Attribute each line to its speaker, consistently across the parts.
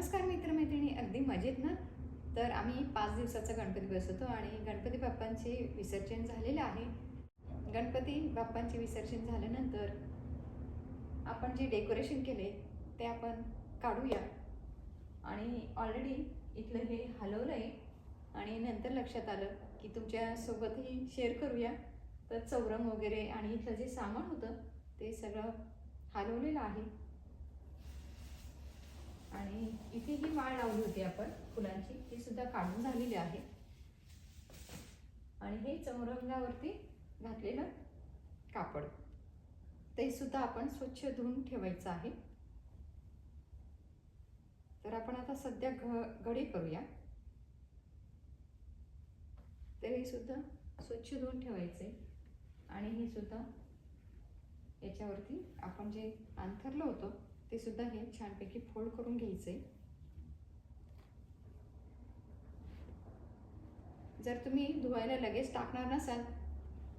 Speaker 1: नमस्कार मित्रमैत्रिणी अगदी मजेत ना तर आम्ही पाच दिवसाचा गणपती बसवतो आणि गणपती बाप्पांचे विसर्जन झालेलं आहे. गणपती बाप्पांचे विसर्जन झाल्यानंतर आपण जे डेकोरेशन केले ते आपण काढूया. आणि ऑलरेडी इथलं हे हलवलं आहे आणि नंतर लक्षात आलं की तुमच्यासोबतही शेअर करूया. तर चौरंग वगैरे आणि इथलं जे सामान होतं ते सगळं हलवलेलं आहे. आणि इथे ही माळ लावली होती आपण फुलांची ती सुद्धा काढून झालेली आहे. आणि हे चौरंगावरती घातलेलं कापड. ते सुद्धा आपण स्वच्छ धुवून ठेवायचं आहे. तर आपण आता सध्या घ घडी करूया. तर हे सुद्धा स्वच्छ धुवून ठेवायचे. आणि हे सुद्धा याच्यावरती आपण जे अंथरलं होतं ते सुद्धा हे छानपैकी फोल्ड करून घ्यायचे. जर तुम्ही धुवायला लगेच टाकणार नसाल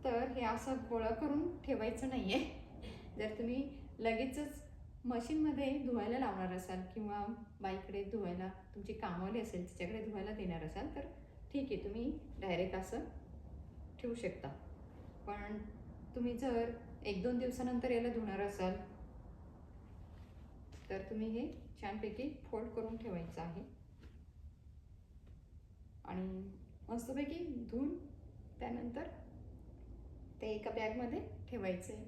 Speaker 1: तर हे असं गोळा करून ठेवायचं नाही आहे जर तुम्ही लगेचच मशीनमध्ये धुवायला लावणार असाल किंवा बाईकडे धुवायला तुमची कामवाली असेल तिच्याकडे धुवायला देणार असाल तर ठीक आहे तुम्ही डायरेक्ट असं ठेवू शकता. पण तुम्ही जर एक दोन दिवसानंतर याला धुणार असाल तर तुम्ही हे छानपैकी फोल्ड करून ठेवायचं आहे. आणि मस्तपैकी धुवून त्यानंतर ते एका बॅगमध्ये ठेवायचं आहे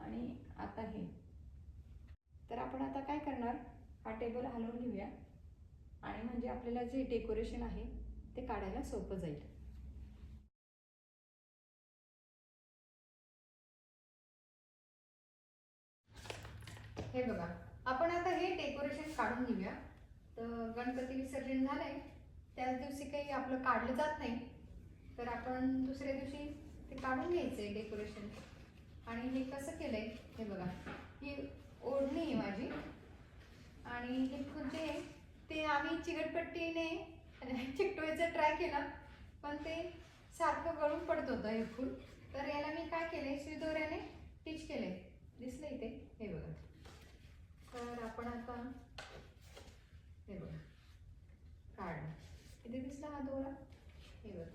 Speaker 1: आणि आता हे. तर आपण आता काय करणार? हा टेबल हलवून घेऊया. आणि म्हणजे आपल्याला जे डेकोरेशन आहे ते काढायला सोपं जाईल. हे बघा आपण आता हे डेकोरेशन काढून घेऊया. तर गणपती विसर्जन झालंय. त्याच दिवशी काही आपलं काढलं जात नाही. तर आपण दुसऱ्या दिवशी ते काढून घ्यायचं आहे डेकोरेशन आणि हे कसं केलं आहे हे बघा. ही ओढणी आहे माझी. आणि हे खुर्चे जे आहे. ते आम्ही चिकटपट्टीने चिकटवायचा ट्राय केला. पण ते सारखं गळून पडत होतं हे फुल. तर याला मी काय केलंय? शिरदोऱ्याने टिच केले दिसलं इथे हे बघा तर आपण आता हे बघा काढ इथे दिसला हा दोरा हे बघ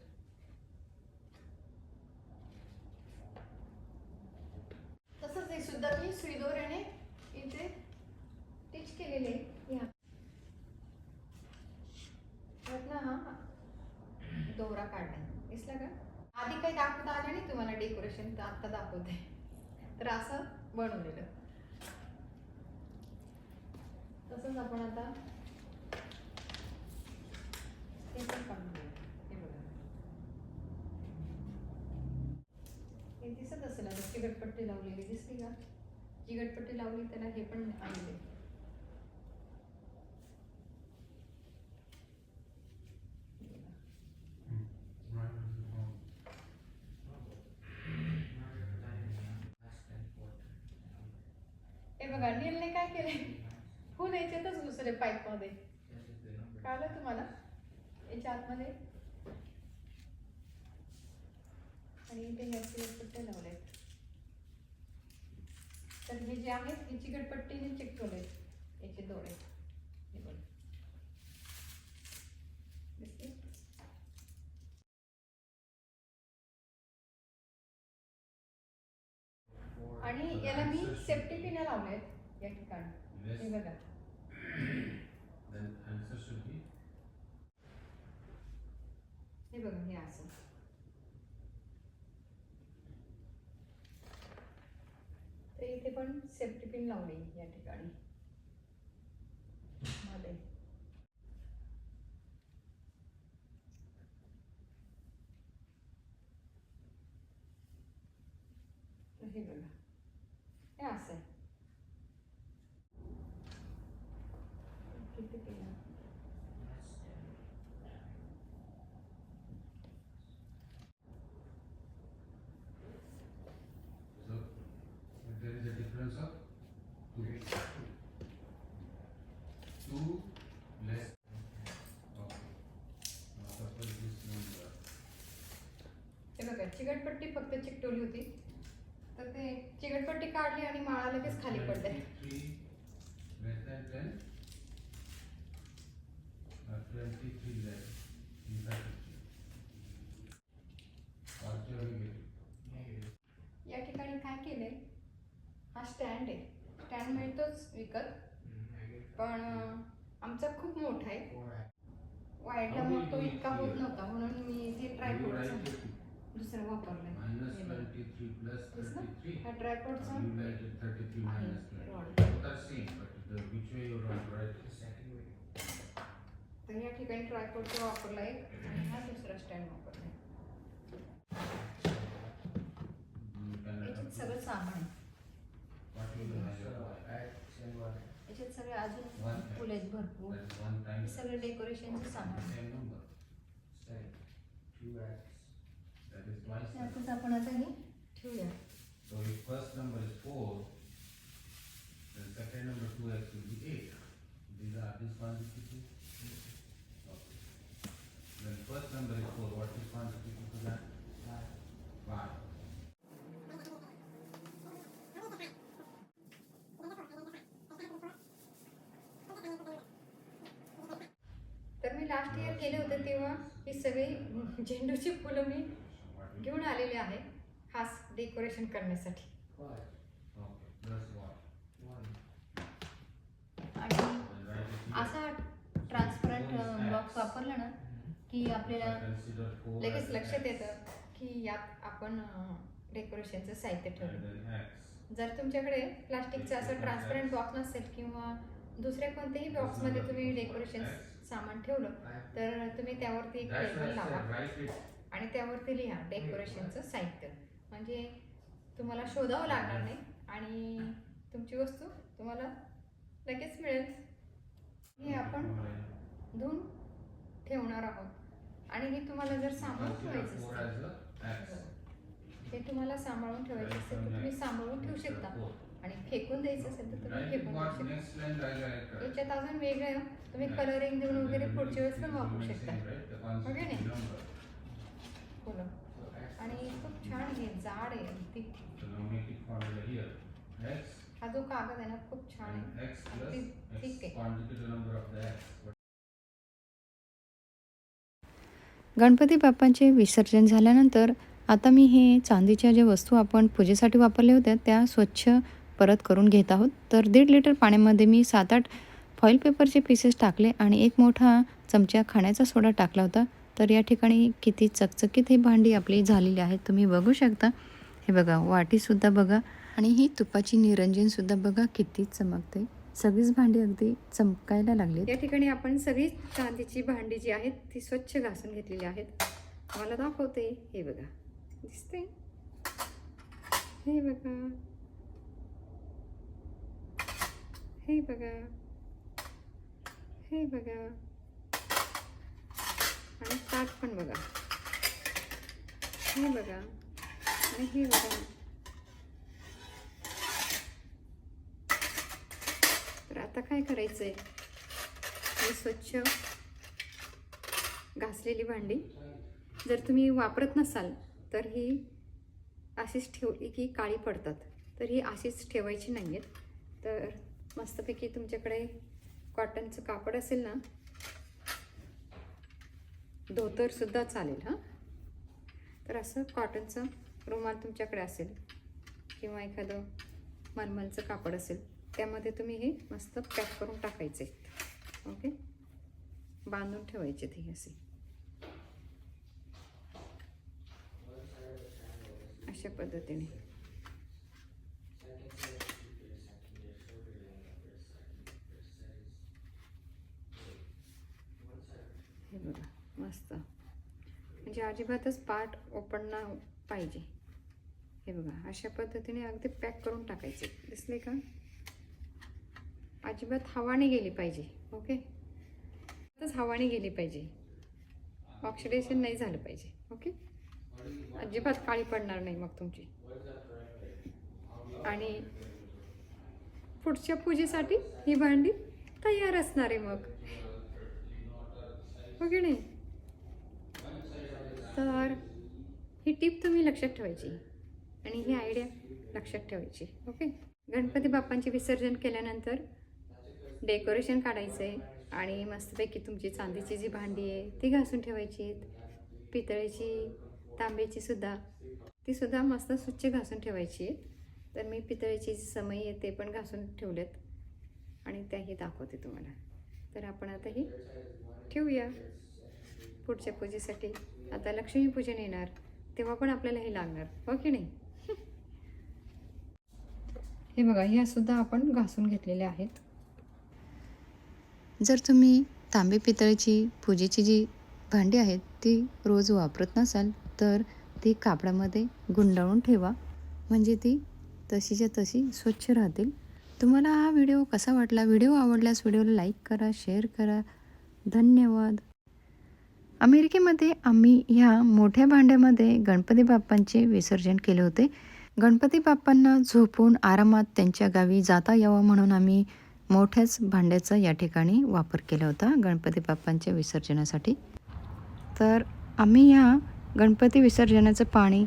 Speaker 1: तसंच हे सुद्धा मी सुईदोऱ्याने इथे टिच केलेले या. त्यातनं हा दोरा काढला. दिसला का? आधी काही दाखवता आलं नाही तुम्हाला डेकोरेशन तर आत्ता दाखवते. तर असं बनवलेलं. तसंच आपण आता हे पण काढून घेऊया. हे बघा हे दिसत असेल आता चिकटपट्टी लावलेली दिसली का? चिकटपट्टी लावली त्याला हे पण आणले हे बघा नीलने काय केले फुल याच्यातच घुसले पाईपमध्ये कळलं तुम्हाला? याच्या आतमध्ये. आणि इथे ह्या चिकटपट्ट्या लावल्यात तर हे जे आहेत हे चिकटपट्टीने चिकटवलेत याचे दोरे हे बघ. आणि याला मी सेफ्टी पिन लावलेत या ठिकाणी. हे बघा. हे बघा हे असं तर इथे पण सेफ्टी पिन लावली या ठिकाणी. कसं चिकटपट्टी फक्त चिकटवली होती. तर ते चिकटपट्टी काढली आणि माळा लगेच खाली पडले
Speaker 2: या ठिकाणी काय
Speaker 1: केले हा स्टँड आहे. स्टँड मिळतोच विकत. पण आमचा खूप मोठा आहे. वाईटला मग तो इतका होत नव्हता. म्हणून मी इथे ट्राय करू
Speaker 2: दुसरं वापरलं
Speaker 1: नाही थ्री
Speaker 2: प्लस
Speaker 1: हा
Speaker 2: थ्री प्लस
Speaker 1: प्लस या ठिकाणी ट्रायकोडचा वापरला आणि हा दुसरा स्टँड वापर सगळं सामान आहे. शनिवार अजून फुल भरपूर. सगळं डेकोरेशनचं सामान त्यातच आपण आता हे ठेवूया
Speaker 2: So if first number is four, then second number two x will be eight. These are this quantity. Okay. Then first number is four, what is quantity to that? Five.
Speaker 1: तर मी लास्ट इयर केले होते तेव्हा ही सगळी झेंडूची फुलं मी घेऊन आलेले आहे खास डेकोरेशन करण्यासाठी. आणि. असा ट्रान्सपरंट बॉक्स वापरला ना की आपल्याला लगेच लक्षात येतं की यात आपण डेकोरेशनचं साहित्य ठेवलं. जर तुमच्याकडे प्लास्टिकचा असं ट्रान्सपरंट बॉक्स नसेल किंवा दुसऱ्या कोणत्याही बॉक्समध्ये तुम्ही डेकोरेशन सामान ठेवलं तर तुम्ही त्यावरती एक
Speaker 2: I
Speaker 1: लावा. आणि त्यावरती लिहा डेकोरेशनचं साहित्य. म्हणजे तुम्हाला शोधावं लागणार नाही आणि तुमची वस्तू तुम्हाला लगेच मिळेल. हे आपण धुवून ठेवणार आहोत. आणि हे तुम्हाला जर सांभाळून ठेवायचं असेल
Speaker 2: x.
Speaker 1: हे. तुम्हाला सांभाळून ठेवायचं असेल तर तुम्ही सांभाळून ठेवू शकता. आणि फेकून द्यायचं असेल तर तुम्ही फेकून देऊ शकता. याच्यात अजून वेगळं तुम्ही कलरिंग देऊन वगैरे पुढच्या वेळेस पण वापरू शकता. Okay नाही? फुलं आणि खूप छान हे जाड आहे अगदी. हा जो कागद आहे ना खूप छान आहे. ठीक आहे.
Speaker 3: गणपती बाप्पांचे विसर्जन झाल्यानंतर आता मी हे चांदीच्या ज्या वस्तू आपण पूजेसाठी वापरल्या होत्या त्या स्वच्छ परत करून घेत आहोत. तर दीड लिटर पाण्यामध्ये मी सात आठ फॉईल पेपरचे पीसेस टाकले आणि एक मोठा चमचा खाण्याचा सोडा टाकला होता. तर या ठिकाणी किती चकचकीत ही भांडी आपली झालेली आहेत तुम्ही बघू शकता. हे बघा वाटीसुद्धा बघा. आणि ही तुपाची निरंजनसुद्धा बघा किती चमकते. सगळीच भांडी अगदी चमकायला लागली
Speaker 1: या ठिकाणी आपण सगळी चांदीची भांडी जी आहेत ती स्वच्छ घासून घेतलेली आहेत. मला दाखवते. हे बघा. दिसते? हे बघा. हे बघा. हे बघा. आणि ताट पण बघा. हे बघा. आणि हे बघा. तर आता काय करायचंय? ही स्वच्छ घासलेली भांडी. जर तुम्ही वापरत नसाल तर ही अशीच ठेवली की काळी पडतात. तर ही अशीच ठेवायची नाही आहेत तर मस्तपैकी तुमच्याकडे कॉटनचं कापड असेल ना धोतरसुद्धा चालेल हां. तर असं कॉटनचं रुमाल तुमच्याकडे असेल किंवा एखादं मलमलचं कापड असेल त्यामध्ये तुम्ही हे मस्त पॅक करून टाकायचे ओके? बांधून ठेवायचे ते असे. अशा पद्धतीने. हे बघा. मस्त. म्हणजे अजिबातच पार्ट ओपन ना पाहिजे. हे बघा अशा पद्धतीने अगदी पॅक करून टाकायचे. दिसले का? अजिबात हवाने गेली पाहिजे ओके? तच हवाने गेली पाहिजे. ऑक्सिडेशन नाही झालं पाहिजे ओके? अजिबात काळी पडणार नाही मग तुमची. आणि पुढच्या पूजेसाठी ही भांडी तयार असणार आहे मग. हो की नाही? तर ही टिप तुम्ही लक्षात ठेवायची. आणि ही आयडिया लक्षात ठेवायची. ओके? गणपती बाप्पांचे विसर्जन केल्यानंतर डेकोरेशन काढायचं आहे आणि मस्तपैकी तुमची चांदीची जी भांडी आहे ती घासून ठेवायची. आहेत पितळेची तांब्याची सुद्धा ती सुद्धा मस्त स्वच्छ घासून ठेवायची. आहेत तर मी पितळेची जी समई आहे ते पण घासून ठेवलेत.
Speaker 3: आणि त्याही दाखवते तुम्हाला. तर आपण आता ही ठेवूया पुढच्या पूजेसाठी. आता लक्ष्मीपूजन येणार तेव्हा पण आपल्याला हे लागणार. हो की नाही? हे बघा ह्या सुद्धा आपण घासून घेतलेल्या आहेत. जर तुम्ही तांबे पितळेची पूजेची जी भांडी आहेत ती रोज वापरत नसाल तर ती कापडामध्ये गुंडाळून ठेवा. म्हणजे ती तशीच्या तशी स्वच्छ राहतील. तुम्हाला हा व्हिडिओ कसा वाटला? व्हिडिओ आवडल्यास व्हिडिओला लाईक करा शेअर करा. धन्यवाद. अमेरिकेमध्ये आम्ही ह्या मोठ्या भांड्यामध्ये गणपती बाप्पांचे विसर्जन केले होते. गणपती बाप्पांना झोपून आरामात त्यांच्या गावी जाता यावं म्हणून आम्ही मोठ्याच भांड्याचा या ठिकाणी वापर केला होता गणपती बाप्पांच्या विसर्जनासाठी. तर आम्ही ह्या गणपती विसर्जनाचं पाणी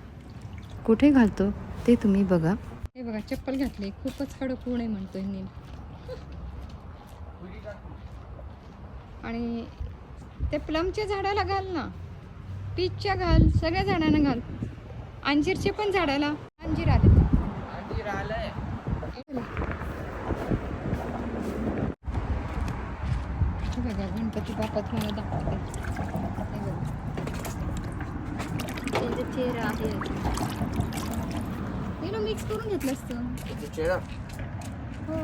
Speaker 3: कुठे घालतो ते तुम्ही बघा. हे बघा चप्पल घातली. खूपच कडक ऊन आहे म्हणतो आणि ते प्लमच्या झाडाला घाल ना. पीचच्या घाल सगळ्या झाडांना घाल. अंजीरचे पण झाडाला. अंजीर आले. हे बघा गणपती बाप्पा तुम्हाला दाखवते. हे बघा. त्यांचा चेहरा आहे ना मिक्स करून घेतलं असतं. हो.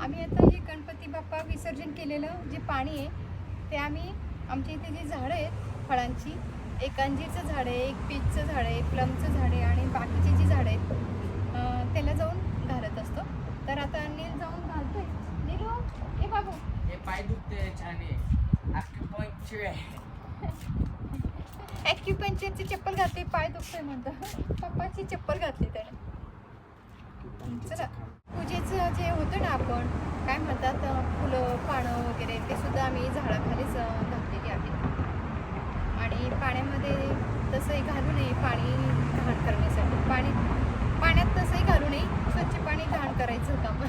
Speaker 3: आम्ही आता हे गणपती बाप्पा विसर्जन केलेलं जे पाणी आहे ते आम्ही आमच्या इथे जी झाडं आहेत फळांची एक अंजीरचं झाड आहे एक पीचचं झाड आहे प्लमचं झाड आहे आणि बाकीची जी झाडं आहेत अं, त्याला जाऊन घालत असतो. तर आता नील जाऊन घालतोय. नीलो ए बाबू.
Speaker 4: हे पाय दुखते छाने.
Speaker 1: ॲक्युपंचरची चप्पल घातली पाय दुखतोय म्हणतो. पप्पाची चप्पल घातली त्याने. चला. पूजेचं जे होतं ना आपण काय म्हणतात फुलं पानं वगैरे ते सुद्धा आम्ही झाडाखालीच घातलेली आहेत. आणि पाण्यामध्ये तसंही घालू नये पाणी घाण करण्यासाठी. पाणी पाण्यात तसंही घालू नये स्वच्छ पाणी घाण करायचं काम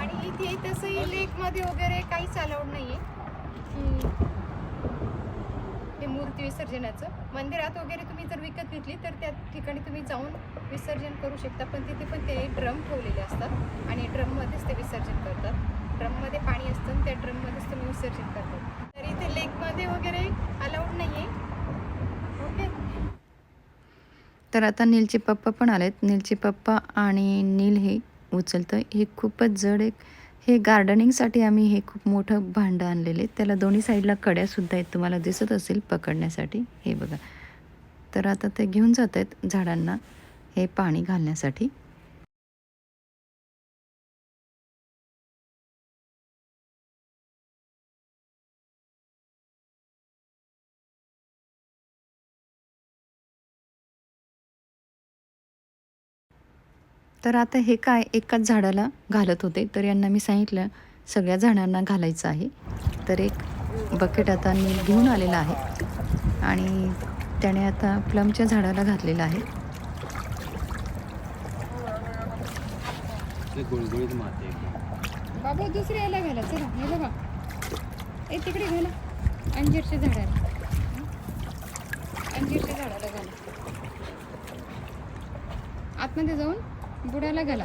Speaker 1: आणि इथे तसंही लेकमध्ये वगैरे काहीच चालवड नाही आहे हे मूर्ती विसर्जनाचं. मंदिरात वगैरे तुम्ही जर विकत घेतली तर त्या ठिकाणी तुम्ही जाऊन विसर्जन करू शकता. पण तिथे पण ते ड्रम ठेवलेले असतात आणि ड्रममध्येच ते विसर्जन करतात. ड्रममध्ये पाणी असतं आणि त्या ड्रममध्येच तुम्ही विसर्जन करतात. तर इथे लेकमध्ये वगैरे अलाउड नाही आहे ओके.
Speaker 3: तर आता नीलचे पप्पा पण आलेत. नीलचे पप्पा आणि नील हे उचलतं. हे खूपच जड एक हे गार्डनिंगसाठी आम्ही हे खूप मोठं भांडं आणलेले त्याला दोन्ही साईडला कड्यासुद्धा आहेत तुम्हाला दिसत असेल पकडण्यासाठी. हे बघा. तर आता ते घेऊन जात आहेत झाडांना हे पाणी घालण्यासाठी. तर आता हे काय एकाच झाडाला घालत होते. तर यांना मी सांगितलं सगळ्या झाडांना घालायचं आहे. तर एक बकेट आता मी घेऊन आलेला आहे. आणि त्याने आता प्लमच्या झाडाला घातलेलं आहे.
Speaker 1: बाबा दुसऱ्या याला घाला. चला हे बघा. ए तिकडे घाला. अंजीरच्या झाडाला. अंजीरच्या झाडाला घाला. आतमध्ये जाऊन बुडाला घाला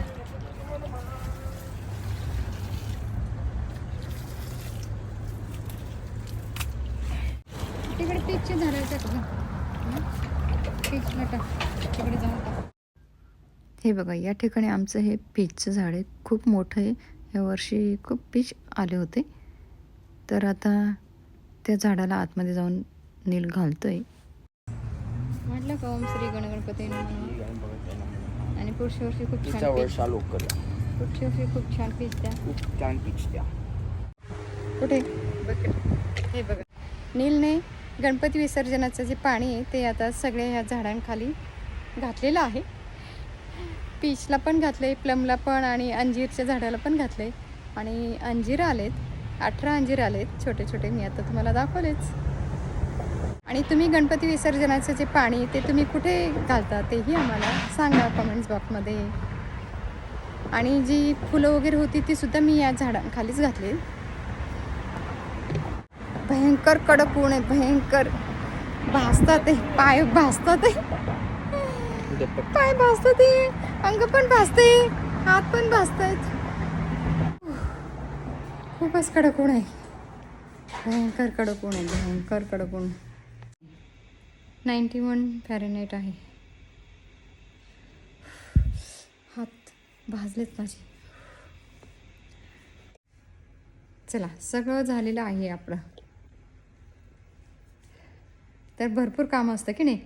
Speaker 1: तिकडे झाडाला टाक पीचला टाक तिकडे जाऊन
Speaker 3: हे बघा या ठिकाणी आमचं हे पीचचं झाड आहे. खूप मोठं आहे. या वर्षी खूप पीच आले होते. तर आता त्या झाडाला आतमध्ये जाऊन नील घालतोय.
Speaker 1: म्हटलं का ओम श्री गणगणपती आणि पुढच्या वर्षी खूप
Speaker 4: तिचा
Speaker 1: छान
Speaker 4: वर
Speaker 1: पीच
Speaker 4: चालू करूया.
Speaker 1: पुढच्या वर्षी खूप छान पीच द्या
Speaker 4: खूप छान पिच द्या
Speaker 1: कुठे? बकेट हे बघा. नीलने गणपती विसर्जनाचं जे पाणी आहे ते आता सगळ्या ह्या झाडांखाली घातलेलं आहे. पीचला पण घातले प्लमला पण आणि अंजीरच्या झाडाला पण घातले आणि अंजीर आलेत अठरा अंजीर आलेत छोटे छोटे. मी आता तुम्हाला दाखवलेच. आणि तुम्ही गणपती विसर्जनाचं जे पाणी ते तुम्ही कुठे घालता? तेही आम्हाला सांगा कमेंट्स बॉक्समध्ये आणि जी फुलं वगैरे होती ती सुद्धा मी या झाडांखालीच घातली. भयंकर कडक ऊन आहे भयंकर. भासतात ते पाय भासतात ते पाय भासतात ते अंग पण भासते हात पण भासतात खूपच कडक ऊन आहे. भयंकर कडक ऊन आहे भयंकर कडक ऊन. नाईन्टी वन फॅरेनाईट आहे. हात भाजलेत माझे चला सगळं झालेलं आहे आपलं. तर भरपूर काम असतं की नाही?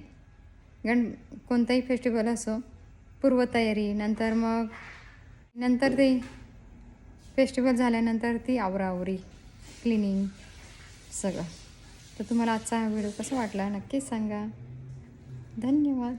Speaker 1: कारण कोणताही फेस्टिवल असो पूर्वतयारी नंतर मग नंतर ते फेस्टिवल झाल्यानंतर ती आवराआवरी क्लिनिंग सगळं. तर तुम्हाला आजचा हा व्हिडिओ कसा वाटला नक्कीच सांगा. धन्यवाद.